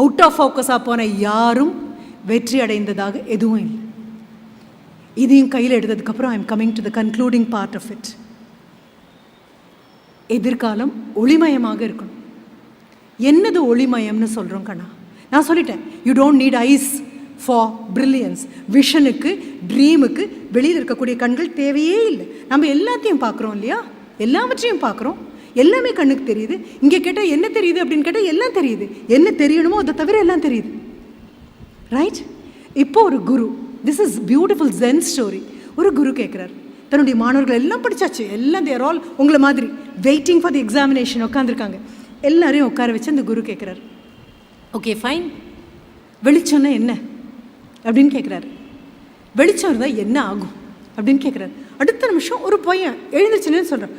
Out of ஃபோக்கஸாக போன யாரும் வெற்றி அடைந்ததாக எதுவும் இல்லை. இதையும் கையில் எடுத்ததுக்கப்புறம் I am coming to the concluding part of it எதிர்காலம் ஒளிமயமாக இருக்கணும். என்னது ஒளிமயம்னு சொல்கிறோம் கண்ணா? நான் சொல்லிட்டேன் you don't need eyes for brilliance விஷனுக்கு ட்ரீமுக்கு வெளியில் இருக்கக்கூடிய கண்கள் தேவையே இல்லை. நம்ம எல்லாத்தையும் பார்க்குறோம் இல்லையா? எல்லாவற்றையும் பார்க்குறோம். எல்லாமே கண்ணுக்கு தெரியுது. இங்கே கேட்டால் என்ன தெரியுது அப்படின்னு கேட்டால் எல்லாம் தெரியுது. என்ன தெரியணுமோ அதை தவிர எல்லாம் தெரியுது. ரைட் இப்போ ஒரு குரு. This is beautiful Zen story ஒரு குரு கேட்குறாரு தன்னுடைய மாணவர்கள் எல்லாம் படித்தாச்சு எல்லாம் தேர் ஆல் உங்களை மாதிரி வெயிட்டிங் ஃபார் தி எக்ஸாமினேஷன் உட்காந்துருக்காங்க எல்லாரையும் உட்கார வச்சு அந்த குரு கேட்குறாரு ஓகே ஃபைன் வெளிச்சம்னா என்ன? அப்படின்னு கேட்குறாரு வெளிச்சம் இருந்தால் என்ன ஆகும்? அப்படின்னு கேட்குறாரு அடுத்த நிமிஷம் ஒரு பையன் எழுந்துச்சுன்னு சொல்கிறான்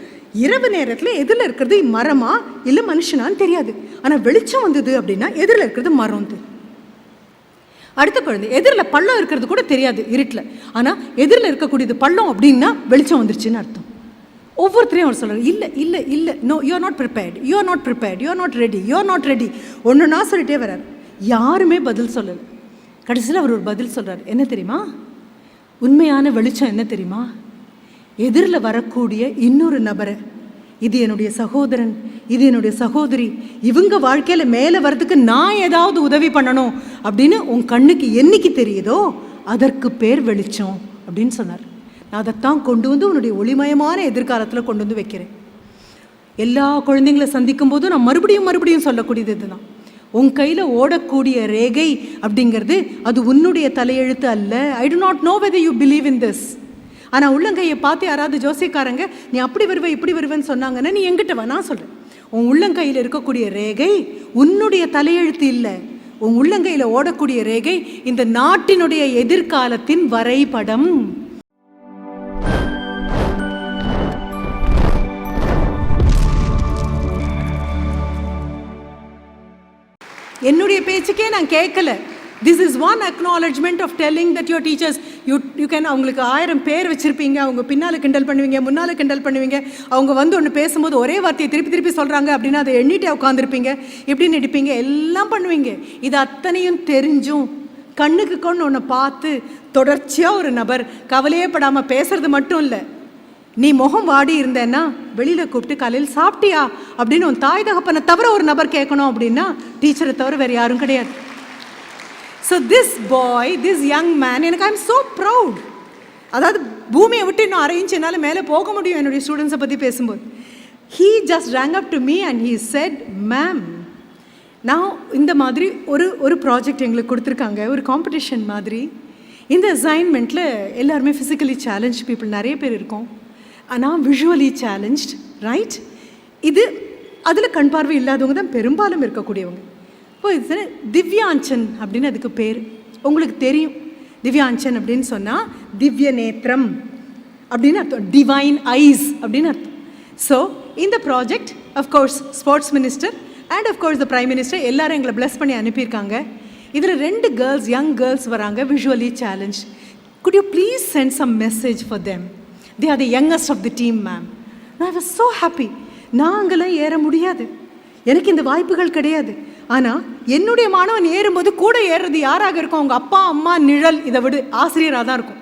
இரவு நேரத்தில் எதிரில் இருக்கிறது மரமா இல்லை மனுஷனான்னு தெரியாது. ஆனால் வெளிச்சம் வந்தது அப்படின்னா எதிரில் இருக்கிறது மரம் தெரியும் அடுத்த குழந்தை எதிரில் பள்ளம் இருக்கிறது கூட தெரியாது இருட்டில். ஆனால் எதிரில் இருக்கக்கூடியது பள்ளம் அப்படின்னா வெளிச்சம் வந்துருச்சுன்னு அர்த்தம். ஒவ்வொருத்தரையும் அவர் சொல்கிறார் இல்லை இல்லை இல்லை no you are not prepared you are not prepared you are not ready you are not ready ஒன்றுனா சொல்லிட்டே வர்றார். யாருமே பதில் சொல்லலை. கடைசியில் அவர் ஒரு பதில் சொல்கிறார் என்ன தெரியுமா? உண்மையான வெளிச்சம் என்ன தெரியுமா? எதிரில் வரக்கூடிய இன்னொரு நபரை. இது என்னுடைய சகோதரன் இது என்னுடைய சகோதரி. இவங்க வாழ்க்கையில் மேலே வர்றதுக்கு நான் ஏதாவது உதவி பண்ணணும் அப்படின்னு உன் கண்ணுக்கு என்னைக்கு தெரியுதோ அதற்கு பேர் வெளிச்சம் அப்படின்னு சொன்னார். நான் அதைத்தான் கொண்டு வந்து உன்னுடைய ஒளிமயமான எதிர்காலத்தில் கொண்டு வந்து வைக்கிறேன். எல்லா குழந்தைங்களை சந்திக்கும் போதும் நான் மறுபடியும் மறுபடியும் சொல்லக்கூடியது இதுதான். உன் கையில் ஓடக்கூடிய ரேகை அப்படிங்கிறது அது உன்னுடைய தலையெழுத்து அல்ல. I do not know whether you believe in this ஆனால் உள்ளங்கையை பார்த்து யாராவது ஜோசியக்காரங்க நீ அப்படி வருவே இப்படி வருவேன்னு சொன்னாங்கன்னா நீ எங்கிட்ட வா நான் சொல்கிறேன் உன் உள்ளங்கையில் இருக்கக்கூடிய ரேகை உன்னுடைய தலையெழுத்து இல்லை. உன் உள்ளங்கையில் ஓடக்கூடிய ரேகை இந்த நாட்டினுடைய எதிர்காலத்தின் வரைபடம். என்னுடைய பேச்சுக்கே நான் கேட்கல. This is one acknowledgement of telling that your teachers you you can அவங்களுக்கு ஆயிரம் பேர் வச்சுருப்பீங்க அவங்க பின்னால் கிண்டல் பண்ணுவீங்க முன்னால் கிண்டல் பண்ணுவீங்க. அவங்க வந்து ஒன்று பேசும்போது ஒரே வார்த்தையை திருப்பி திருப்பி சொல்கிறாங்க அப்படின்னா அதை எண்ணிட்டே உட்காந்துருப்பீங்க இப்படி நடிப்பீங்க எல்லாம் பண்ணுவீங்க. இது அத்தனையும் தெரிஞ்சும் கண்ணுக்கு கொண்டு ஒன்று பார்த்து தொடர்ச்சியாக ஒரு நபர் கவலையே படாமல் பேசுறது மட்டும் இல்லை. நீ முகம் வாடி இருந்தேன்னா வெளியில் கூப்பிட்டு காலையில் சாப்பிட்டியா? அப்படின்னு உன் தாய் தகப்பனை தவிர ஒரு நபர் கேட்கணும் அப்படின்னா டீச்சரை தவிர வேறு யாரும் கிடையாது. So this boy this young man எனக்கு ஐம் ஸோ ப்ரௌட் அதாவது பூமியை விட்டு இன்னும் அரை என்னால் மேலே போக முடியும் என்னுடைய ஸ்டூடெண்ட்ஸை பற்றி பேசும்போது. He just rang up to me and he said ma'am நான் இந்த மாதிரி ஒரு ஒரு ப்ராஜெக்ட் எங்களுக்கு கொடுத்துருக்காங்க. ஒரு காம்படிஷன் மாதிரி. இந்த அசைன்மெண்ட்டில் எல்லாருமே ஃபிசிக்கலி சேலஞ்ச் பீப்புள் நிறைய பேர் இருக்கோம். ஆனால் விஷுவலி சேலஞ்ச் ரைட் இது அதில் கண் பார்வை இல்லாதவங்க தான் பெரும்பாலும் இருக்கக்கூடியவங்க. ஓ இது திவ்யாஞ்சன் அப்படின்னு அதுக்கு பேர். உங்களுக்கு தெரியும். திவ்யாஞ்சன் அப்படின்னு சொன்னால் திவ்ய நேத்திரம் அப்படின்னு அர்த்தம். டிவைன் ஐஸ் அப்படின்னு அர்த்தம். ஸோ இந்த project of course sports minister and of course the prime minister எல்லாரும் எங்களை ப்ளஸ் பண்ணி அனுப்பியிருக்காங்க. இதில் ரெண்டு கேர்ள்ஸ் யங் கேர்ள்ஸ் வராங்க visually challenge could you please send some message for them they are the youngest of the team ma'am நான் was so happy நாங்களாம் ஏற முடியாது. எனக்கு இந்த வாய்ப்புகள் கிடையாது. ஆனால் என்னுடைய மாணவன் ஏறும்போது கூட ஏறுறது யாராக இருக்கும் அவங்க அப்பா அம்மா நிழல் இதை விடு ஆசிரியராக தான் இருக்கும்.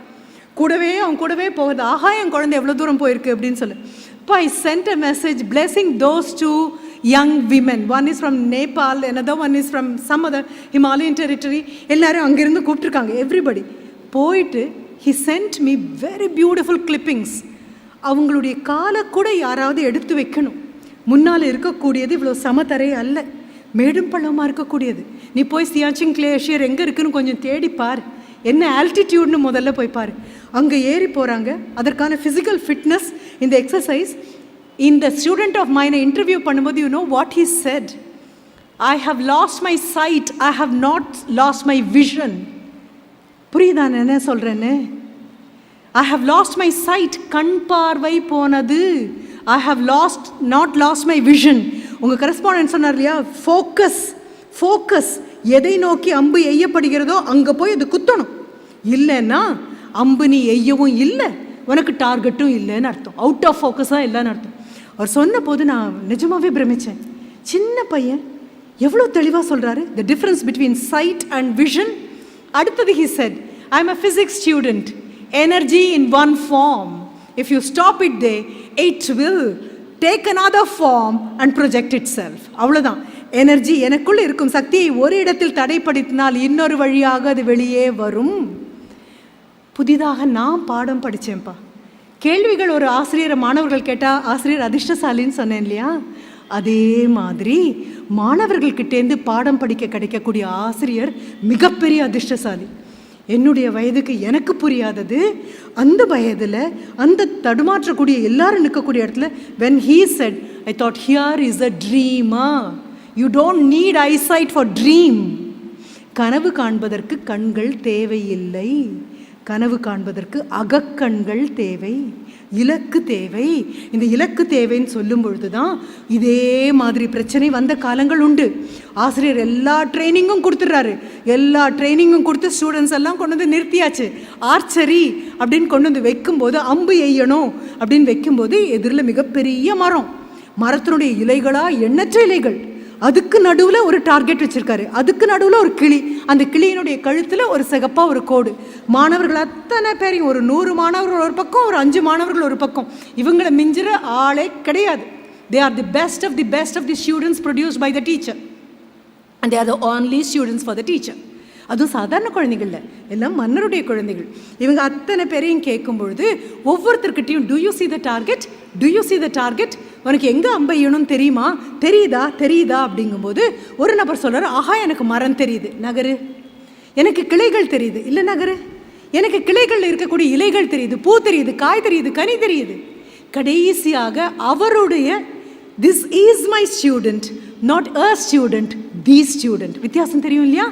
கூடவே அவன் கூடவே போகுது ஆஹா என் குழந்தை எவ்வளோ தூரம் போயிருக்கு? அப்படின்னு சொல்லு. இப்போ I sent a message blessing those two young women one is from Nepal another one is from some other Himalayan territory எல்லாரும் அங்கேருந்து கூப்பிட்ருக்காங்க எவ்ரிபடி போயிட்டு he sent me very beautiful clippings அவங்களுடைய காலை கூட யாராவது எடுத்து வைக்கணும். முன்னால் இருக்கக்கூடியது இவ்வளோ சமதரை அல்ல. மேடும் பள்ளமாக இருக்கக்கூடியது. நீ போய் சியாச்சிங் கிளேஷியர் எங்கே இருக்குன்னு கொஞ்சம் தேடி பார். என்ன ஆல்டிடியூட்னு முதல்ல போய் பார். அங்கே ஏறி போகிறாங்க அதற்கான ஃபிசிக்கல் ஃபிட்னஸ் இந்த எக்ஸசைஸ் இந்த ஸ்டூடெண்ட் ஆஃப் மைனை இன்டர்வியூ பண்ணும்போது you know what he said I have lost my sight I have not lost my vision புரியுதா என்ன சொல்கிறேன்னு I have lost my sight கண் பார்வை போனது. I have lost not lost my vision உங்கள் correspondent சொன்னார் இல்லையா? ஃபோக்கஸ் ஃபோக்கஸ் எதை நோக்கி அம்பு எய்யப்படுகிறதோ அங்கே போய் அது குத்தணும். இல்லைன்னா அம்பு நீ எய்யவும் இல்லை உனக்கு டார்கெட்டும் இல்லைன்னு அர்த்தம். அவுட் ஆஃப் ஃபோக்கஸாக இல்லைன்னு அர்த்தம். அவர் சொன்ன போது நான் நிஜமாகவே பிரமித்தேன் சின்ன பையன் எவ்வளோ தெளிவாக சொல்கிறாரு the difference between sight and vision அடுத்தது he said I am a physics student energy in one form if you stop it they it will take another form and project itself அவ்வளோதான் எனர்ஜி எனக்குள் இருக்கும் சக்தியை ஒரு இடத்தில் தடைப்படுத்தினால் இன்னொரு வழியாக அது வெளியே வரும். புதிதாக நான் பாடம் படித்தேன்ப்பா கேள்விகள் ஒரு ஆசிரியரை மாணவர்கள் கேட்டால் ஆசிரியர் அதிர்ஷ்டசாலின்னு சொன்னேன் இல்லையா? அதே மாதிரி மாணவர்கள்கிட்டேருந்து பாடம் படிக்க கிடைக்கக்கூடிய ஆசிரியர் மிகப்பெரிய அதிர்ஷ்டசாலி. என்னுடைய வயதுக்கு எனக்கு புரியாதது. அந்த வயதில் அந்த தடுமாற்றக்கூடிய எல்லாரும் நிற்கக்கூடிய இடத்துல when he said I thought here is a dreamer you don't need eyesight for dream கனவு காண்பதற்கு கண்கள் தேவையில்லை. கனவு காண்பதற்கு அகக்கண்கள் தேவை. இலக்கு தேவை. இந்த இலக்கு தேவைன்னு சொல்லும் பொழுது தான் இதே மாதிரி பிரச்சனை வந்த காலங்கள் உண்டு. ஆசிரியர் எல்லா ட்ரைனிங்கும் கொடுத்துட்றாரு. எல்லா ட்ரைனிங்கும் கொடுத்து ஸ்டூடெண்ட்ஸ் எல்லாம் கொண்டு வந்து நிறுத்தியாச்சு. ஆர்ச்சரி அப்படின்னு கொண்டு வந்து வைக்கும்போது அம்பு எய்யணும் அப்படின்னு வைக்கும்போது எதிரில் மிகப்பெரிய மரம். மரத்தினுடைய இலைகளாக எண்ணற்ற இலைகள். அதுக்கு நடுவில் ஒரு டார்கெட் வச்சுருக்காரு. அதுக்கு நடுவில் ஒரு கிளி. அந்த கிளியினுடைய கழுத்தில் ஒரு சிகப்பாக ஒரு கோடு. மாணவர்கள் அத்தனை பேரையும் ஒரு நூறு மாணவர்கள் ஒரு பக்கம் ஒரு அஞ்சு மாணவர்கள் ஒரு பக்கம். இவங்களை மிஞ்சிற ஆளே கிடையாது. They are the best of the best of the students produce by the teacher and they're the only students for the teacher அதுவும் சாதாரண குழந்தைகள் எல்லாம் மன்னருடைய குழந்தைகள். இவங்க அத்தனை பேரையும் கேட்கும் பொழுது ஒவ்வொருத்தர்கிட்டையும் do you see the target do you see the target உனக்கு எங்கே அம்பையணும் தெரியுமா? தெரியுதா? தெரியுதா? அப்படிங்கும்போது ஒரு நபர் சொல்கிறார் ஆஹா எனக்கு மரம் தெரியுது. நகரு. எனக்கு கிளைகள் தெரியுது. இல்லை நகரு. எனக்கு கிளைகளில் இருக்கக்கூடிய இலைகள் தெரியுது. பூ தெரியுது. காய் தெரியுது. கனி தெரியுது. கடைசியாக அவருடைய this is my student not a student the student வித்தியாசம் தெரியும் இல்லையா?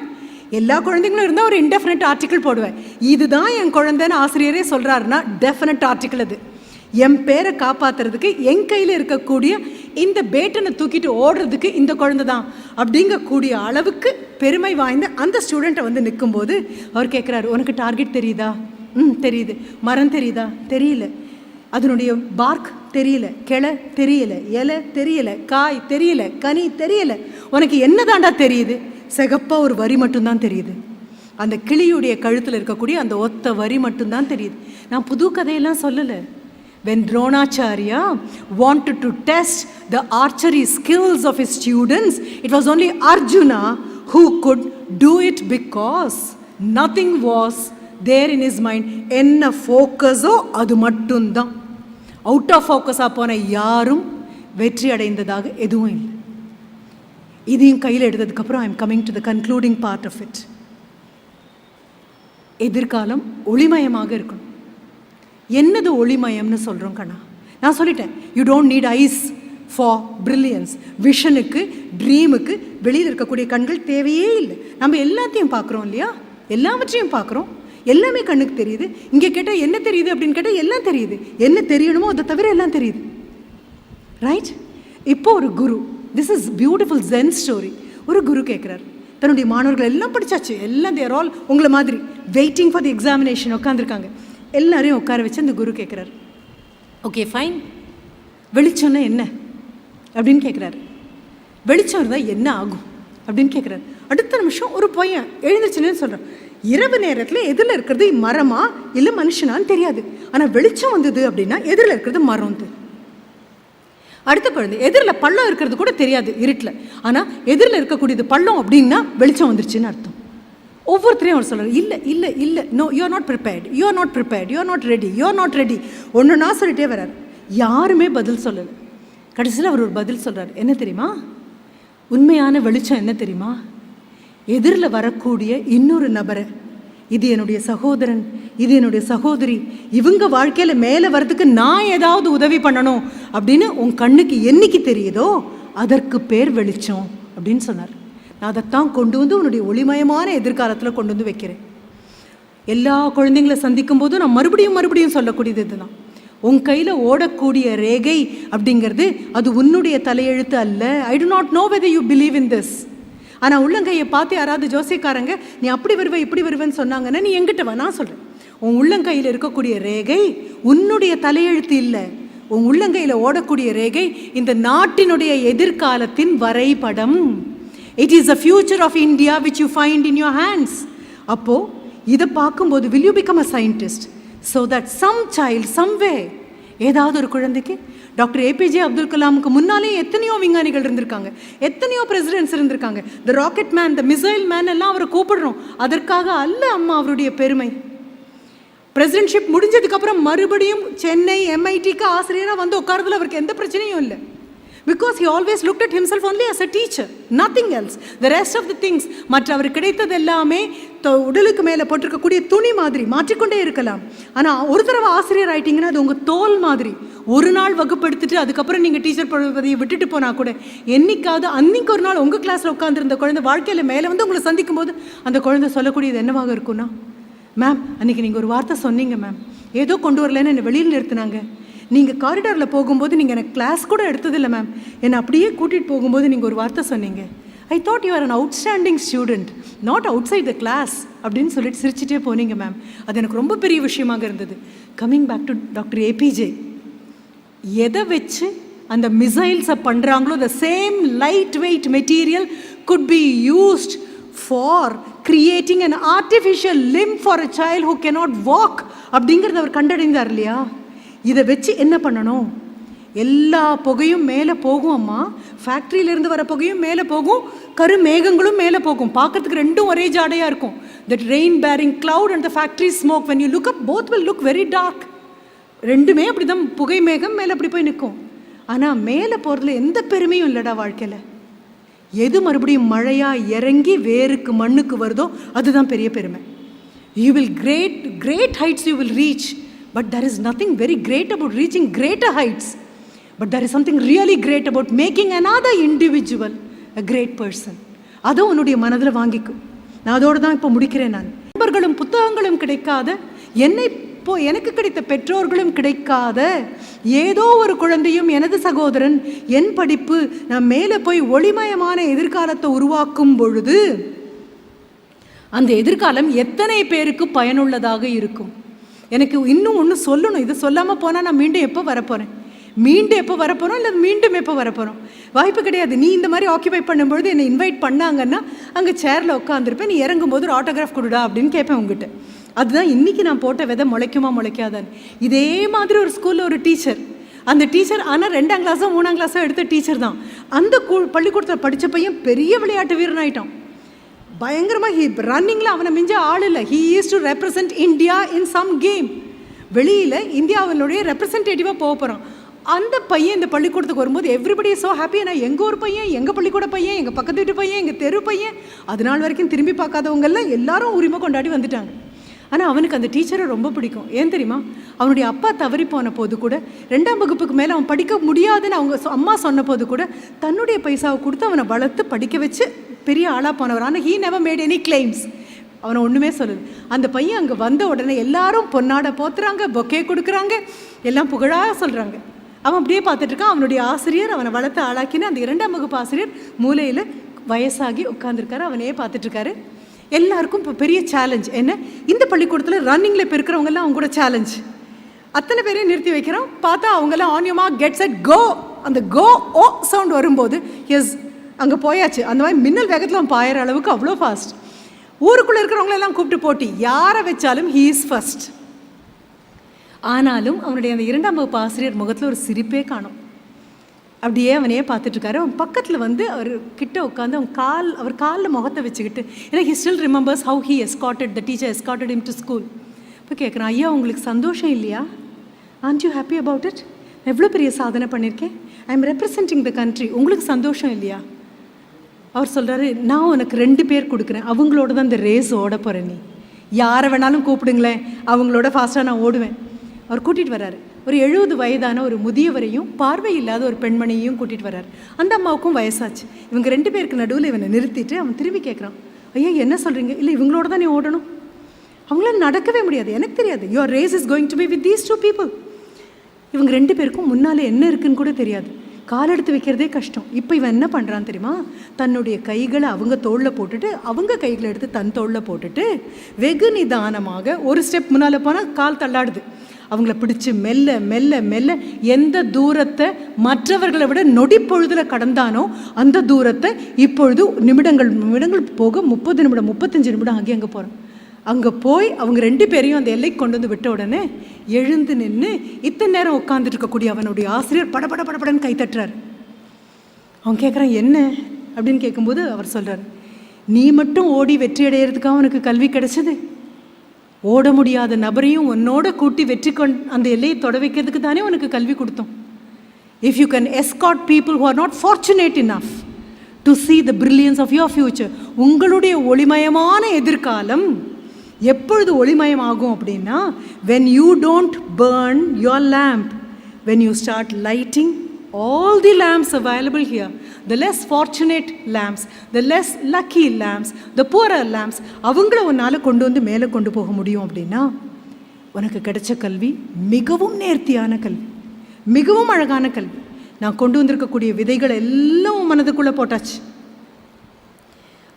எல்லா குழந்தைங்களும் இருந்தால் ஒரு இன்டெஃபினட் ஆர்டிக்கிள் போடுவேன். இதுதான் என் குழந்தைன்னு ஆசிரியரே சொல்கிறாருன்னா டெஃபினட் ஆர்டிக்கிள் அது. என் பேரை காப்பாத்துறதுக்கு என் கையில் இருக்கக்கூடிய இந்த பேட்டனை தூக்கிட்டு ஓடுறதுக்கு இந்த குழந்தை தான் அப்படிங்கக்கூடிய அளவுக்கு பெருமை வாய்ந்த அந்த ஸ்டூடெண்ட்டை வந்து நிற்கும்போது அவர் கேட்குறாரு உனக்கு டார்கெட் தெரியுதா? ம் தெரியுது. மரம் தெரியுதா? தெரியல. அதனுடைய பார்க் தெரியல. கிளை தெரியல. இலை தெரியல. காய் தெரியல. கனி தெரியல. உனக்கு என்னதாண்டா தெரியுது? சிகப்பாக ஒரு வரி மட்டும்தான் தெரியுது. அந்த கிளியுடைய கழுத்தில் இருக்கக்கூடிய அந்த ஒத்த வரி மட்டும்தான் தெரியுது. நான் புது கதையெல்லாம் சொல்லலை. When Dronacharya wanted to test the archery skills of his students, it was only Arjuna who could do it because nothing was there in his mind. என்ன ஃபோக்கஸோ அது மட்டும்தான் அவுட் ஆஃப் ஃபோக்கஸாக போன யாரும் வெற்றி அடைந்ததாக எதுவும் இல்லை இதையும் கையில் எடுத்ததுக்கப்புறம் I am coming to the concluding part of it எதிர்காலம் ஒளிமயமாக இருக்கணும் என்னது ஒளிமயம்னு சொல்கிறோம் கண்ணா? நான் சொல்லிட்டேன் you don't need eyes for brilliance விஷனுக்கு ட்ரீமுக்கு வெளியில் இருக்கக்கூடிய கண்கள் தேவையே இல்லை. நம்ம எல்லாத்தையும் பார்க்குறோம் இல்லையா? எல்லாவற்றையும் பார்க்குறோம். எல்லாமே கண்ணுக்கு தெரியுது. இங்கே கேட்டால் என்ன தெரியுது அப்படின்னு கேட்டால் எல்லாம் தெரியுது. என்ன தெரியணுமோ அதை தவிர எல்லாம் தெரியுது. ரைட் இப்போ ஒரு குரு this is beautiful Zen story ஒரு குரு கேட்குறாரு தன்னுடைய மாணவர்கள் எல்லாம் படித்தாச்சு எல்லாம் தேர் ஆல் உங்களை மாதிரி வெயிட்டிங் ஃபார் தி எக்ஸாமினேஷன் உட்காந்துருக்காங்க எல்லாரையும் உட்கார வச்சு அந்த குரு கேட்குறாரு ஓகே ஃபைன் வெளிச்சம்னா என்ன? அப்படின்னு கேட்குறாரு வெளிச்சம் இருந்தால் என்ன ஆகும்? அப்படின்னு கேட்குறாரு அடுத்த நிமிஷம் ஒரு பையன் எழுந்துச்சுன்னு சொல்கிறான் இரவு நேரத்தில் எதிரில் இருக்கிறது மரமா இல்லை மனுஷனான்னு தெரியாது. ஆனால் வெளிச்சம் வந்தது அப்படின்னா எதிரில் இருக்கிறது மரம் தெரியும் அடுத்த குழந்தை எதிரில் பள்ளம் இருக்கிறது கூட தெரியாது இருட்டில். ஆனால் எதிரில் இருக்கக்கூடியது பள்ளம் அப்படின்னா வெளிச்சம் வந்துருச்சுன்னு அர்த்தம். ஒவ்வொருத்தரையும் அவர் சொல்கிறார் இல்லை இல்லை இல்லை no you are not prepared you are not prepared you are not ready you are not ready ஒன்றுனா சொல்லிட்டே வர்றார். யாருமே பதில் சொல்லலை. கடைசியில் அவர் ஒரு பதில் சொல்கிறார் என்ன தெரியுமா? உண்மையான வெளிச்சம் என்ன தெரியுமா? எதிரில் வரக்கூடிய இன்னொரு நபரை. இது என்னுடைய சகோதரன் இது என்னுடைய சகோதரி. இவங்க வாழ்க்கையில் மேலே வரதுக்கு நான் ஏதாவது உதவி பண்ணணும். அப்படின்னு உன் கண்ணுக்கு என்னைக்கு தெரியுதோ அதற்கு பேர் வெளிச்சம் அப்படின்னு சொன்னார். நான் அதைத்தான் கொண்டு வந்து உன்னுடைய ஒளிமயமான எதிர்காலத்தில் கொண்டு வந்து வைக்கிறேன். எல்லா குழந்தைங்களை சந்திக்கும் போதும் நான் மறுபடியும் மறுபடியும் சொல்லக்கூடியது இதுதான். உன் கையில் ஓடக்கூடிய ரேகை அப்படிங்கிறது அது உன்னுடைய தலையெழுத்து அல்ல. I do not know whether you believe in this ஆனால் உள்ளங்கையை பார்த்து யாராவது ஜோசியக்காரங்க நீ அப்படி வருவ இப்படி வருவேன்னு சொன்னாங்கன்னா நீ எங்கிட்ட வா நான் சொல்கிறேன் உன் உள்ளங்கையில் இருக்கக்கூடிய ரேகை உன்னுடைய தலையெழுத்து இல்லை. உன் உள்ளங்கையில் ஓடக்கூடிய ரேகை இந்த நாட்டினுடைய எதிர்காலத்தின் வரைபடம். It is a future of India which you find in your hands அப்போது இதை பார்க்கும்போது will you become a scientist so that some child someway ஏதாவது ஒரு குழந்தைக்கு டாக்டர் ஏபிஜே அப்துல் கலாமுக்கு முன்னாலே எத்தனையோ விஞ்ஞானிகள் இருந்திருக்காங்க எத்தனையோ பிரசிடென்ட்ஸ் இருந்திருக்காங்க the rocket man the missile man எல்லாம் அவரை கூப்பிடுறோம் அதற்காக அல்ல அம்மா அவருடைய பெருமை பிரசிடென்ட்ஷிப் முடிஞ்சதுக்கப்புறம் மறுபடியும் சென்னை எம்ஐடிக்கு ஆசிரியராக வந்து உட்காரதுல அவருக்கு எந்த பிரச்சனையும் இல்லை because he always look at himself only as a teacher nothing else the rest of the things மற்ற அவர் கிடைத்தது எல்லாமே உடலுக்கு மேலே போட்டிருக்கக்கூடிய துணி மாதிரி மாற்றிக்கொண்டே இருக்கலாம். ஆனால் ஒரு தடவை ஆசிரியர் ஆயிட்டீங்கன்னா அது உங்கள் தோல் மாதிரி. ஒரு நாள் வகுப்படுத்திட்டு அதுக்கப்புறம் நீங்கள் டீச்சர் பதவியை விட்டுட்டு போனால் கூட என்னைக்காவது அன்னைக்கு ஒரு நாள் உங்கள் கிளாஸில் உட்காந்துருந்த குழந்தை வாழ்க்கையில் மேலே வந்து உங்களை சந்திக்கும் போது அந்த குழந்தை சொல்லக்கூடியது என்னவாக இருக்கும்னா மேம் அன்றைக்கி நீங்கள் ஒரு வார்த்தை சொன்னீங்க மேம் ஏதோ கொண்டு வரலன்னு என்னை வெளியில் நிறுத்தினாங்க. நீங்கள் காரிடாரில் போகும்போது நீங்கள் எனக்கு கிளாஸ் கூட எடுத்ததில்லை மேம் என்னை அப்படியே கூட்டிகிட்டு போகும்போது நீங்கள் ஒரு வார்த்தை சொன்னீங்க. I thought you are an outstanding student not outside the class அப்படின்னு சொல்லிட்டு சிரிச்சிட்டே போனீங்க மேம் அது எனக்கு ரொம்ப பெரிய விஷயமாக இருந்தது. Coming back to doctor APJ எதை வச்சு அந்த மிசைல்ஸை பண்ணுறாங்களோ the same light weight material could be used for creating an artificial limb for a child who cannot walk அப்படிங்கிறத அவர் கண்டடைந்தார் இல்லையா? இதை வச்சு என்ன பண்ணணும்? எல்லா புகையும் மேலே போகும் அம்மா. ஃபேக்ட்ரியிலேருந்து வர புகையும் மேலே போகும். கரு மேகங்களும் மேலே போகும். பார்க்கறதுக்கு ரெண்டும் ஒரே ஜாடையாக இருக்கும். That rain bearing cloud and the factory smoke when you look up both will look very dark ரெண்டுமே அப்படி தான் புகை மேகம் மேலே அப்படி போய் நிற்கும். ஆனால் மேலே போகிறதுல எந்த பெருமையும் இல்லைடா வாழ்க்கையில். எது மறுபடியும் மழையாக இறங்கி வேருக்கு மண்ணுக்கு வருதோ அதுதான் பெரிய பெருமை. You will great great heights you will reach but there is nothing very great about reaching greater heights but there is something really great about making another individual a great person அதுவும் உன்னுடைய மனதில் வாங்கிக்கும். நான் அதோடு தான் இப்போ முடிக்கிறேன் நான். நண்பர்களும் புத்தகங்களும் கிடைக்காத என்னை இப்போ எனக்கு கிடைத்த பெற்றோர்களும் கிடைக்காத ஏதோ ஒரு குழந்தையும் எனது சகோதரன் என் படிப்பு நான் மேலே போய் ஒளிமயமான எதிர்காலத்தை உருவாக்கும் பொழுது அந்த எதிர்காலம் எத்தனை பேருக்கு பயனுள்ளதாக இருக்கும்? எனக்கு இன்னும் ஒன்று சொல்லணும். இது சொல்லாமல் போனால் நான் மீண்டும் எப்போ வரப்போகிறேன் மீண்டும் எப்போ வரப்போகிறோம் இல்லை மீண்டும் எப்போ வரப்போகிறோம் வாய்ப்பு கிடையாது. நீ இந்த மாதிரி ஆக்கியபை பண்ணும்பொழுது என்னை இன்வைட் பண்ணாங்கன்னா அங்கே சேரில் உட்காந்துருப்பேன் நீ இறங்கும்போது ஒரு ஆட்டோகிராஃப் கொடுடா அப்படின்னு கேட்பேன் உங்ககிட்ட அதுதான் இன்றைக்கி நான் போட்ட விதை முளைக்குமா முளைக்காதான்னு. இதே மாதிரி ஒரு ஸ்கூலில் ஒரு டீச்சர் அந்த டீச்சர் ஆனால் ரெண்டாம் கிளாஸோ மூணாம் கிளாஸோ எடுத்த டீச்சர் தான். அந்த கூ பள்ளிக்கூடத்தில் படித்த பையன் பெரிய விளையாட்டு வீரன் ஆயிட்டான் பயங்கரமாக ஹி ரன்னிங்கில் அவனை மிஞ்ச ஆள் இல்லை. He is to represent India in some game வெளியில் இந்தியாவினுடைய ரெப்ரசன்டேட்டிவாக போக போகிறான் அந்த பையன் இந்த பள்ளிக்கூடத்துக்கு வரும்போது எவ்ரிபடி ஸோ ஹாப்பி நான் எங்கள் ஊர் பையன் எங்கள் பள்ளிக்கூட பையன் எங்கள் பக்கத்து வீட்டு பையன் எங்கள் தெரு பையன். அது நாள் வரைக்கும் திரும்பி பார்க்காதவங்கெல்லாம் எல்லாரும் உரிமை கொண்டாடி வந்துட்டாங்க. ஆனால் அவனுக்கு அந்த டீச்சரை ரொம்ப பிடிக்கும். ஏன் தெரியுமா? அவனுடைய அப்பா தவறி போன போது கூட ரெண்டாம் வகுப்புக்கு மேலே அவன் படிக்க முடியாதுன்னு அவங்க அம்மா சொன்ன போது கூட தன்னுடைய பைசாவை கொடுத்து அவனை வளர்த்து படிக்க வச்சு பெரிய ஆளாக போனவர். ஆனால் he never made any claims அவனை ஒன்றுமே சொல்லுது அந்த பையன் அங்கே வந்த உடனே எல்லாரும் பொன்னாடை போத்துறாங்க பொக்கே கொடுக்குறாங்க எல்லாம் புகழாக சொல்கிறாங்க அவன் அப்படியே பார்த்துட்ருக்கான் அவனுடைய ஆசிரியர் அவனை வளர்த்து ஆளாக்கின்னு அந்த இரண்டாம் வகுப்பு ஆசிரியர் மூலையில் வயசாகி உட்காந்துருக்காரு அவனையே பார்த்துட்ருக்காரு எல்லாருக்கும் இப்போ பெரிய சேலஞ்ச் என்ன? இந்த பள்ளிக்கூடத்தில் ரன்னிங்கில் இப்போ இருக்கிறவங்கெல்லாம் அவங்க கூட சேலஞ்ச் அத்தனை பேரையும் நிறுத்தி வைக்கிறோம். பார்த்தா அவங்கெல்லாம் ஆன்யமா கெட்ஸ் அட் கோ அந்த கோ ஓ சவுண்ட் வரும்போது எஸ் அங்கே போயாச்சு. அந்த மாதிரி மின்னல் வேகத்தில் அவன் பாயிற அளவுக்கு அவ்வளோ ஃபாஸ்ட் ஊருக்குள்ளே இருக்கிறவங்களெல்லாம் கூப்பிட்டு போட்டி. யாரை வச்சாலும் ஹீ இஸ் ஃபர்ஸ்ட் ஆனாலும் அவனுடைய அந்த இரண்டாம் வகுப்பு ஆசிரியர் முகத்தில் ஒரு சிரிப்பே காணும். அப்படியே அவனையே பார்த்துட்ருக்காரு. அவன் பக்கத்தில் வந்து அவர் கிட்ட உட்காந்து அவன் கால் அவர் காலில் முகத்தை வச்சுக்கிட்டு ஏன்னா he still remembers how he escorted the teacher escorted him to school இப்போ கேட்குறான் ஐயா உங்களுக்கு சந்தோஷம் இல்லையா? And you happy about it எவ்வளோ பெரிய சாதனை பண்ணியிருக்கேன் I am representing the country உங்களுக்கு சந்தோஷம் இல்லையா? அவர் சொல்கிறாரு நான் உனக்கு ரெண்டு பேர் கொடுக்குறேன். அவங்களோட தான் இந்த ரேஸ் ஓட போகிறேன் நீ. யாரை வேணாலும் கூப்பிடுங்களேன். அவங்களோட ஃபாஸ்ட்டாக நான் ஓடுவேன். அவர் கூட்டிகிட்டு வர்றாரு. ஒரு எழுபது வயதான ஒரு முதியவரையும் பார்வை இல்லாத ஒரு பெண்மணியையும் கூட்டிகிட்டு வர்றார். அந்த அம்மாவுக்கும் வயசாச்சு. இவங்க ரெண்டு பேருக்கு நடுவில் இவனை நிறுத்திட்டு அவன் திரும்பி கேட்குறான் ஐயா என்ன சொல்கிறீங்க இல்லை இவங்களோட தான் நீ ஓடணும்? அவங்களால நடக்கவே முடியாது. எனக்கு தெரியாது. Your race is going to be with these two people இவங்க ரெண்டு பேருக்கும் முன்னால் என்ன இருக்குன்னு கூட தெரியாது. கால் எடுத்து வைக்கிறதே கஷ்டம். இப்போ இவன் என்ன பண்ணுறான் தெரியுமா? தன்னுடைய கைகளை அவங்க தோளில் போட்டுட்டு அவங்க கைகளை எடுத்து தன் தோளில் போட்டுட்டு வெகு நிதானமாக ஒரு ஸ்டெப் முன்னால் போனால் கால் தள்ளாடுது. அவங்கள பிடிச்சு மெல்ல மெல்ல மெல்ல எந்த தூரத்தை மற்றவர்களை விட நொடி பொழுதில் கடந்தானோ அந்த தூரத்தை இப்பொழுது நிமிடங்கள் நிமிடங்கள் போக முப்பது நிமிடம் முப்பத்தஞ்சு நிமிடம் அங்கே அங்கே போகிறோம் அங்கே போய் அவங்க ரெண்டு பேரையும் அந்த எல்லைக்கு கொண்டு வந்து விட்ட உடனே எழுந்து நின்று இத்தனை நேரம் உட்காந்துட்டு இருக்கக்கூடிய அவனுடைய ஆசிரியர் படபட படபடன்னு கை அவன் கேட்குறான் என்ன? அப்படின்னு கேட்கும்போது அவர் சொல்கிறார் நீ மட்டும் ஓடி வெற்றி அடையிறதுக்காக அவனுக்கு கல்வி கிடைச்சது? ஓட முடியாத நபரையும் உன்னோட கூட்டி வெற்றி கொண் அந்த எல்லையை தொட வைக்கிறதுக்கு தானே உனக்கு கல்வி கொடுத்தோம். If you can escort people who are not fortunate enough to see the brilliance of your future உங்களுடைய ஒளிமயமான எதிர்காலம் எப்பொழுது ஒளிமயமாகும் அப்படின்னா when you don't burn your lamp when you start lighting all the lamps available here the less fortunate lamps the less lucky lamps the poorer lamps அவங்கள உன்னால் கொண்டு வந்து மேலே கொண்டு போக முடியும் அப்படின்னா உனக்கு கிடைச்ச கல்வி மிகவும் நேர்த்தியான கல்வி மிகவும் அழகான கல்வி. நான் கொண்டு வந்திருக்கக்கூடிய விதைகள் எல்லாம் மனதுக்குள்ளே போட்டாச்சு.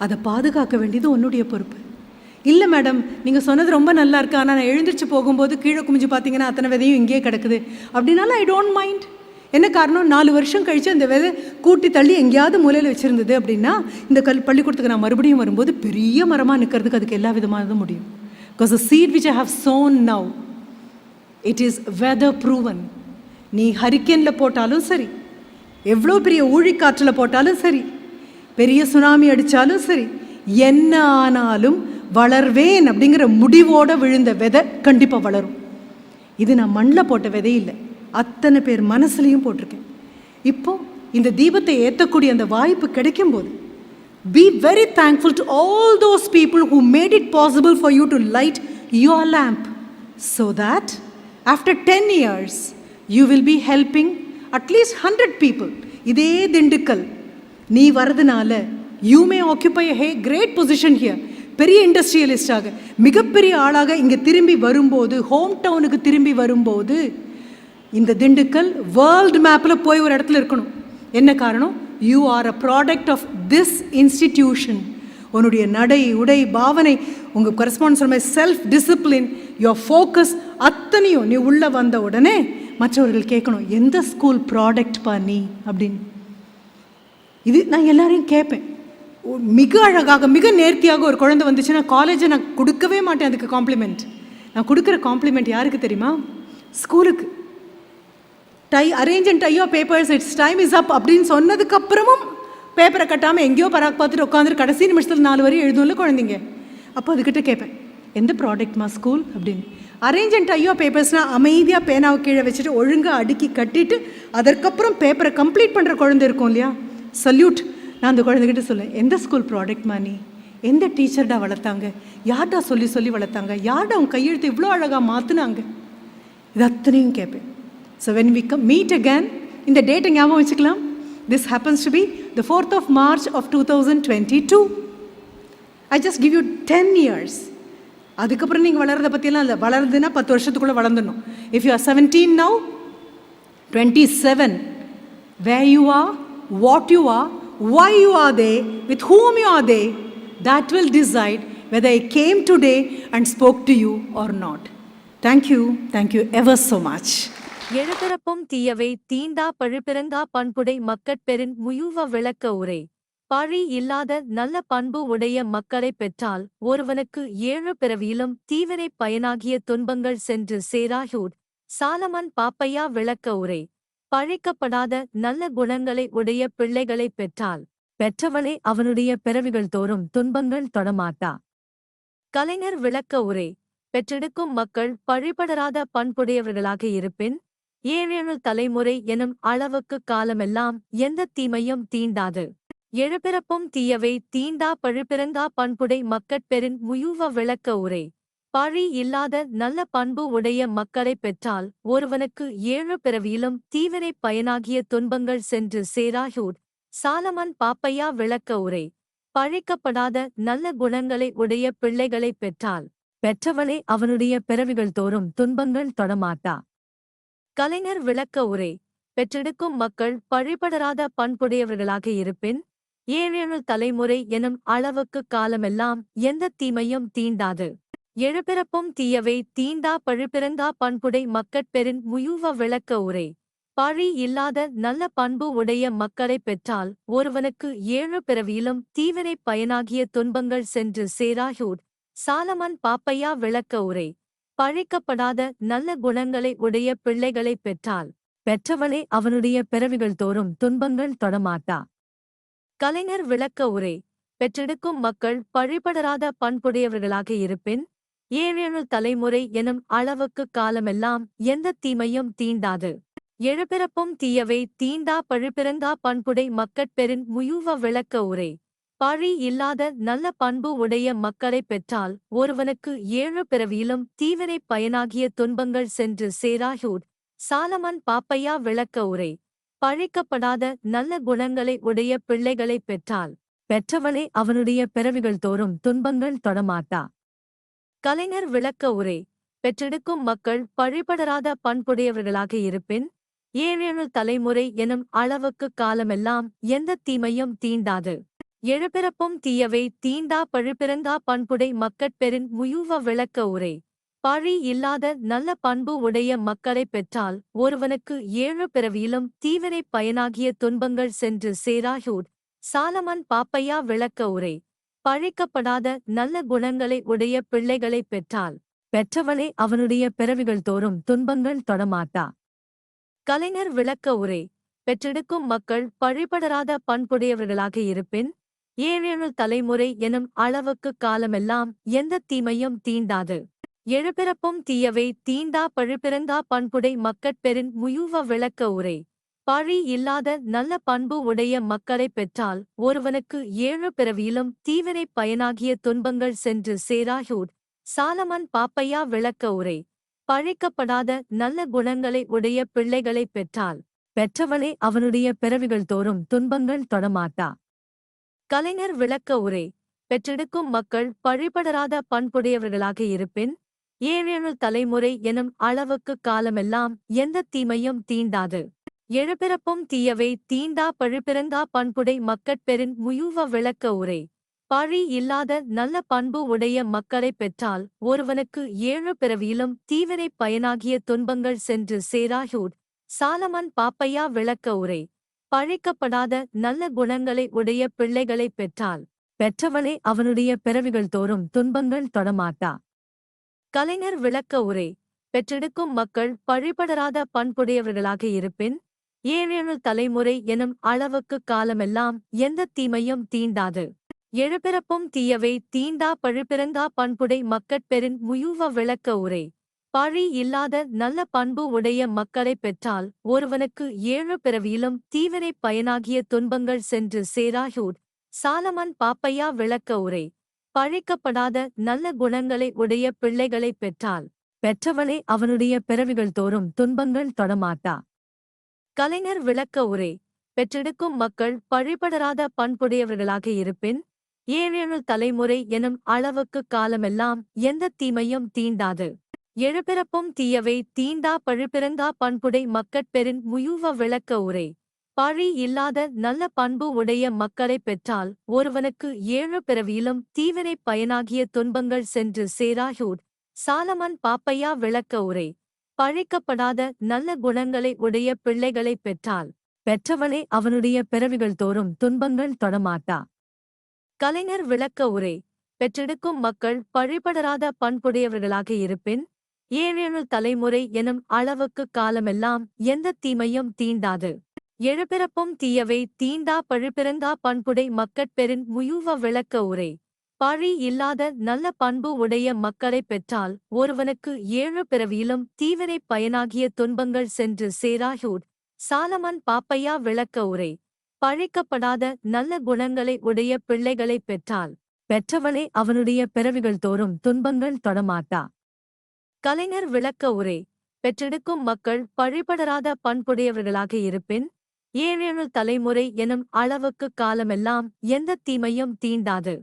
அதை பாதுகாக்க வேண்டியது உன்னுடைய பொறுப்பு. இல்லை மேடம் நீங்கள் சொன்னது ரொம்ப நல்லா இருக்கு. ஆனால் நான் எழுந்திரிச்சு போகும்போது கீழே குமிஞ்சு பார்த்தீங்கன்னா அத்தனை விதையும் இங்கேயே கிடக்குது. அப்படின்னாலும் ஐ டோன்ட் மைண்ட் என்ன காரணம்? நாலு வருஷம் கழித்து அந்த விதை கூட்டி தள்ளி எங்கேயாவது மூலையில் வச்சுருந்தது அப்படின்னா இந்த கல் பள்ளிக்கூடத்துக்கு நான் மறுபடியும் வரும்போது பெரிய மரமாக நிற்கிறதுக்கு அதுக்கு எல்லா விதமானதும் முடியும். Because a seed which I have sown now it is weather proven நீ ஹரிக்கேனில் போட்டாலும் சரி எவ்வளோ பெரிய ஊழிக்காற்றில் போட்டாலும் சரி பெரிய சுனாமி அடித்தாலும் சரி என்ன ஆனாலும் வளர்வேன் அப்படிங்கிற முடிவோடு விழுந்த விதை கண்டிப்பாக வளரும். இது நான் மண்ணில் போட்ட விதை இல்லை. அத்தனை பேர் மனசுலையும் போட்டிருக்கேன் இப்போ இந்த தீபத்தை ஏற்றக்கூடிய அந்த வாய்ப்பு கிடைக்கும்போது be very thankful to all those people who made it possible for you to light your lamp so that after 10 years you will be helping at least 100 people. இதே திண்டுக்கல் நீ வரதுனால you may occupy a great position here பெரிய இண்டஸ்ட்ரியலிஸ்டாக மிகப்பெரிய ஆளாக இங்கே திரும்பி வரும்போது ஹோம் டவுனுக்கு திரும்பி வரும்போது இந்த திண்டுக்கல் வேர்ல்டு மேப்பில் போய் ஒரு இடத்துல இருக்கணும். என்ன காரணம்? You are a product of this institution உன்னுடைய நடை உடை பாவனை உங்கள் கரஸ்பாண்ட் சொன்ன செல்ஃப் டிசிப்ளின் யுவர் ஃபோக்கஸ் அத்தனையும் நீ உள்ளே வந்த உடனே மற்றவர்கள் கேட்கணும் எந்த ஸ்கூல் ப்ராடக்ட் பா நீ? அப்படின்னு. இது நான் எல்லாரையும் கேட்பேன். மிக அழகாக மிக நேர்த்தியாக ஒரு குழந்தை வந்துச்சுன்னா காலேஜை நான் கொடுக்கவே மாட்டேன் அதுக்கு காம்ப்ளிமெண்ட் நான் கொடுக்குற காம்ப்ளிமெண்ட் யாருக்கு தெரியுமா? ஸ்கூலுக்கு tie arrange and tie your papers it's time is up அப்படின்னு சொன்னதுக்கப்புறமும் பேப்பரை கட்டாமல் எங்கேயோ பராக் பார்த்துட்டு உட்காந்துரு கடைசி நிமிஷத்தில் நாலு வரையும் எழுதும்ல குழந்தைங்க. அப்போ அதுக்கிட்ட கேட்பேன் எந்த ப்ராடக்ட்மா ஸ்கூல் அப்படின்னு. அரேஞ்ச் அண்ட் டையோ பேப்பர்ஸ்னால் அமைதியாக பேனாவை கீழே வச்சுட்டு ஒழுங்காக அடுக்கி கட்டிட்டு அதற்கப்புறம் பேப்பரை கம்ப்ளீட் பண்ணுற குழந்தை இருக்கும் இல்லையா? சல்யூட் நான் அந்த குழந்தைகிட்ட சொல்லுவேன் எந்த ஸ்கூல் ப்ராடக்ட்மா நீ? எந்த டீச்சர்டா வளர்த்தாங்க? யார்டா சொல்லி சொல்லி வளர்த்தாங்க? யார்டா அவங்க கையெழுத்து இவ்வளோ அழகாக மாற்றினாங்க இது அத்தனையும் கேட்பேன் So when we come meet again இந்த டேட்டை ஞாபகம் வச்சுக்கலாம் this happens to be the fourth of March of two thousand twenty two I just give you ten years அதுக்கப்புறம் நீங்கள் வளர்றத பற்றியெல்லாம் இல்லை வளருதுன்னா பத்து வருஷத்துக்குள்ளே வளர்ந்துடணும் if you are seventeen now twenty seven where you are, what you are, why you are there, with whom you are there, that will decide whether I came today and spoke to you or not. Thank you. Thank you ever so much. எழுபிறப்பும் தீயவை தீண்டா பழுப்பிறங்கா பண்புடை மக்கட்பெறின் முயுவ விளக்க உரை. பழி இல்லாத நல்ல பண்பு உடைய மக்களைப் பெற்றால் ஒருவனுக்கு ஏழு பிறவியிலும் தீவினை பயனாகிய துன்பங்கள் சென்று சேராகியூட் சாலமன் பாப்பையா விளக்க உரை. பழிக்கப்படாத நல்ல குணங்களை உடைய பிள்ளைகளைப் பெற்றால் பெற்றவளே அவனுடைய பிறவிகள் தோறும் துன்பங்கள் தொடமாட்டா. கலைஞர் விளக்க உரை. பெற்றெடுக்கும் மக்கள் பழிபடராத பண்புடையவர்களாக இருப்பின் ஏழேழு தலைமுறை எனும் அளவுக்கு காலமெல்லாம் எந்த தீமையும் தீண்டாது. எழுபிறப்பும் தீயவை தீண்டா பழுப்பிறங்கா பண்புடை மக்கட்பெறின் முயுவ விளக்க உரை. பழி இல்லாத நல்ல பண்பு உடைய மக்களைப் பெற்றால் ஒருவனுக்கு ஏழு பிறவியிலும் தீவினை பயனாகிய துன்பங்கள் சென்று சேராயூட் சாலமன் பாப்பையா விளக்க உரை. பழிக்கப்படாத நல்ல குணங்களை உடைய பிள்ளைகளைப் பெற்றால் பெற்றவளே அவனுடைய பிறவிகள் தோறும் துன்பங்கள் தொடமாட்டா. கலைஞர் விளக்க உரை பெற்றெடுக்கும் மக்கள் பழிபடராத பண்புடையவர்களாக இருப்பின் ஏழேழு தலைமுறை எனும் அளவுக்கு காலமெல்லாம் எந்த தீமையும் தீண்டாது. எழுபிறப்பும் தீயவை தீண்டா பழுப்பிறந்தா பண்புடை மக்கட்பெறின் முயூவ விளக்க உரை பழி இல்லாத நல்ல பண்பு உடைய மக்களைப் பெற்றால் ஒருவனுக்கு ஏழு பிறவியிலும் தீவினை பயனாகிய துன்பங்கள் சென்று சேராயூர் சாலமன் பாப்பையா விளக்க உரை பழிக்கப்படாத நல்ல குணங்களை உடைய பிள்ளைகளைப் பெற்றால் பெற்றவளே அவனுடைய பிறவிகள் தோறும் துன்பங்கள் தொடமாட்டா. கலைஞர் விளக்க உரை பெற்றெடுக்கும் மக்கள் பழிபடராத பண்புடையவர்களாக இருப்பின் ஏழேழு தலைமுறை எனும் அளவுக்கு காலமெல்லாம் எந்த தீமையும் தீண்டாது. எழுபிறப்பும் தீயவை தீண்டா பழுப்பிறந்தா பண்புடை மக்கட்பெறின் முயூவ விளக்க உரை பழி இல்லாத நல்ல பண்பு உடைய மக்களைப் பெற்றால் ஒருவனுக்கு ஏழு பிறவியிலும் தீவினை பயனாகிய துன்பங்கள் சென்று சேராயூர் சாலமன் பாப்பையா விளக்க உரை. பழிக்கப்படாத நல்ல குணங்களை உடைய பிள்ளைகளைப் பெற்றால் பெற்றவளே அவனுடைய பிறவிகள் தோறும் துன்பங்கள் தொடமாட்டா. கலைஞர் விளக்க உரை. பெற்றெடுக்கும் மக்கள் பழிபடராத பண்புடையவர்களாக இருப்பின் ஏழேழு தலைமுறை எனும் அளவுக்கு காலமெல்லாம் எந்த தீமையும் தீண்டாது. எழுபிறப்பும் தீயவை தீண்டா பழுப்பிறந்தா பண்புடை மக்கட்பெறின் முயுவ விளக்க உரை. பழி இல்லாத நல்ல பண்பு உடைய மக்களைப் பெற்றால் ஒருவனுக்கு ஏழு பிறவியிலும் தீவினை பயனாகிய துன்பங்கள் சென்று சேராயூர் சாலமன் பாப்பையா விளக்க உரை. பழிக்கப்படாத நல்ல குணங்களை உடைய பிள்ளைகளைப் பெற்றால் பெற்றவளே அவனுடைய பிறவிகள் தோறும் துன்பங்கள் தொடமாட்டா. கலைஞர் விளக்க உரை. பெற்றெடுக்கும் மக்கள் பழிபடராத பண்புடையவர்களாக இருப்பின் ஏழேழு தலைமுறை எனும் அளவுக்கு காலமெல்லாம் எந்த தீமையும் தீண்டாது. எழுபிறப்பும் தீயவை தீண்டா பழுப்பிறந்தா பண்புடை மக்கட்பெறின் முயூவ விளக்க உரை. பழி இல்லாத நல்ல பண்பு உடைய மக்களைப் பெற்றால் ஒருவனுக்கு ஏழு பிறவியிலும் தீவினை பயனாகிய துன்பங்கள் சென்று சேராஹூட் சாலமன் பாப்பையா விளக்க உரை. பழிக்கப்படாத நல்ல குணங்களை உடைய பிள்ளைகளைப் பெற்றால். பெற்றவளே அவனுடைய பிறவிகள் தோறும் துன்பங்கள் தொடமாட்டா. கலைஞர் விளக்க உரை பெற்றெடுக்கும் மக்கள் பழிபடராத பண்புடையவர்களாக இருப்பின் ஏழேழு தலைமுறை எனும் அளவுக்கு காலமெல்லாம் எந்த தீமையும் தீண்டாது. எழுபிறப்பும் தீயவை தீண்டா பழுப்பிறந்தா பண்புடை மக்கட்பெறின் முயூவ விளக்க உரை பழி இல்லாத நல்ல பண்பு உடைய மக்களைப் பெற்றால் ஒருவனுக்கு ஏழு பிறவியிலும் தீவினை பயனாகிய துன்பங்கள் சென்று சேராயூர் சாலமன் பாப்பையா விளக்க உரை பழிக்கப்படாத நல்ல குணங்களை உடைய பிள்ளைகளைப் பெற்றால் பெற்றவளே அவனுடைய பிறவிகள் தோறும் துன்பங்கள் தொடமாட்டா. கலைஞர் விளக்க உரை பெற்றெடுக்கும் மக்கள் பழிபடராத பண்புடையவர்களாக இருப்பின் ஏழேழு தலைமுறை எனும் அளவுக்கு காலமெல்லாம் எந்த தீமையும் தீண்டாது. எழுபிறப்பும் தீயவை தீண்டா பழுப்பிறந்தா பண்புடை மக்கட்பெறின் முயூவ விளக்க உரை பழி இல்லாத நல்ல பண்பு உடைய மக்களைப் பெற்றால் ஒருவனுக்கு ஏழு பிறவியிலும் தீவினை பயனாகிய துன்பங்கள் சென்று சேராகியூர். சாலமன் பாப்பையா விளக்க உரை. பழிக்கப்படாத நல்ல குணங்களை உடைய பிள்ளைகளைப் பெற்றால் பெற்றவளே அவனுடைய பிறவிகள் தோறும் துன்பங்கள் தொடமாட்டா. கலைஞர் விளக்க உரை. பெற்றெடுக்கும் மக்கள் பழிபடராத பண்புடையவர்களாக இருப்பின் ஏழேழு தலைமுறை எனும் அளவுக்கு காலமெல்லாம் எந்த தீமையும் தீண்டாது. எழுபிறப்பும் தீயவை தீண்டா பழுப்பிறந்தா பண்புடை மக்கட்பெறின் முயூவ விளக்க உரை. பழி இல்லாத நல்ல பண்பு உடைய மக்களைப் பெற்றால் ஒருவனுக்கு ஏழு பிறவியிலும் தீவினை பயனாகிய துன்பங்கள் சென்று சேராயூர் சாலமன் பாப்பையா விளக்க உரை. பழிக்கப்படாத நல்ல குணங்களை உடைய பிள்ளைகளைப் பெற்றால் பெற்றவளே அவனுடைய பிறவிகள் தோறும் துன்பங்கள் தொடமாட்டா. கலைஞர் விளக்க உரை. பெற்றெடுக்கும் மக்கள் பழிபடராத பண்புடையவர்களாக இருப்பின் ஏழேழு தலைமுறை எனும் அளவுக்கு காலமெல்லாம் எந்த தீமையும் தீண்டாது. எழுபிறப்பும் தீயவை தீண்டா பழுப்பிறந்தா பண்புடை மக்கட்பெறின் முயூவ விளக்க உரை. பழி இல்லாத நல்ல பண்பு உடைய மக்களைப் பெற்றால் ஒருவனுக்கு ஏழு பிறவியிலும் தீவினை பயனாகிய துன்பங்கள் சென்று சேராகியூட் சாலமன் பாப்பையா விளக்க உரை. பழிக்கப்படாத நல்ல குணங்களை உடைய பிள்ளைகளைப் பெற்றால் பெற்றவளே அவனுடைய பிறவிகள் தோறும் துன்பங்கள் தொடமாட்டா. கலைஞர் விளக்க உரை பெற்றெடுக்கும் மக்கள் பழிபடராத பண்புடையவர்களாக இருப்பின் ஏழேழு தலைமுறை எனும் அளவுக்கு காலமெல்லாம் எந்த தீமையும் தீண்டாது.